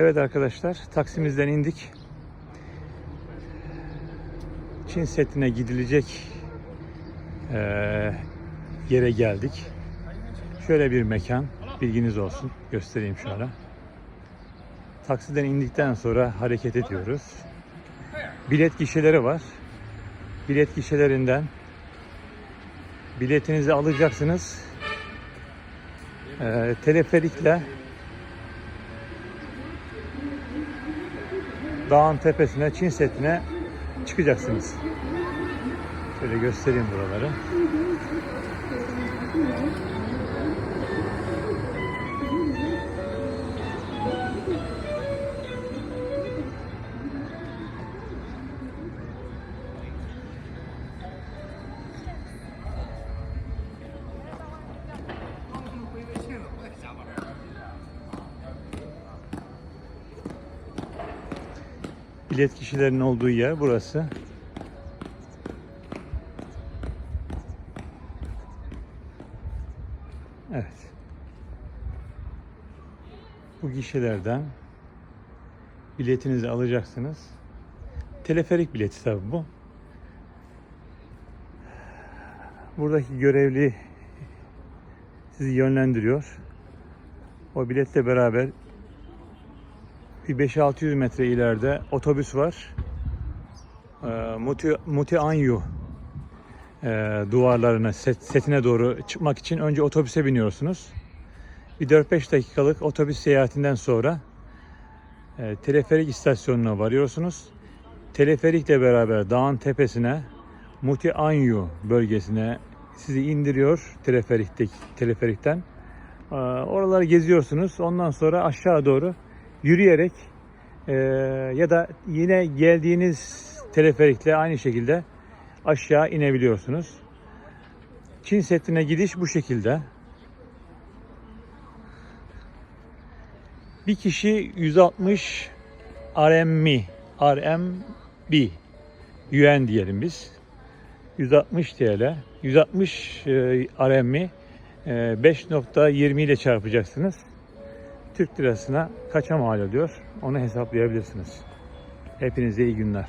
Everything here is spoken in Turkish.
Evet arkadaşlar Taksim'izden indik. Çin setine gidilecek eee, yere geldik. Şöyle bir mekan bilginiz olsun. Göstereyim şöyle. Taksiden indikten sonra hareket ediyoruz. Bilet gişeleri var. Bilet gişelerinden biletinizi alacaksınız. Eee, teleferikle dağın tepesine, Çin setine çıkacaksınız. Şöyle göstereyim buraları. Bilet kişilerin olduğu yer burası. Evet. Bu gişelerden biletinizi alacaksınız. Teleferik bileti tabi bu. Buradaki görevli sizi yönlendiriyor. O biletle beraber bir 5-600 metre ileride otobüs var. Ee, Muti, Muti Anyu e, duvarlarına, set, setine doğru çıkmak için önce otobüse biniyorsunuz. Bir 4-5 dakikalık otobüs seyahatinden sonra e, teleferik istasyonuna varıyorsunuz. Teleferikle beraber dağın tepesine Muti Anyu bölgesine sizi indiriyor teleferikteki teleferikten. Ee, Oraları geziyorsunuz. Ondan sonra aşağı doğru yürüyerek e, ya da yine geldiğiniz teleferikle aynı şekilde aşağı inebiliyorsunuz. Çin Seddi'ne gidiş bu şekilde. Bir kişi 160 RMB, RMB, yuan diyelim biz. 160 TL, 160 e, RMB e, 5.20 ile çarpacaksınız. Türk lirasına kaça mal ediyor onu hesaplayabilirsiniz. Hepinize iyi günler.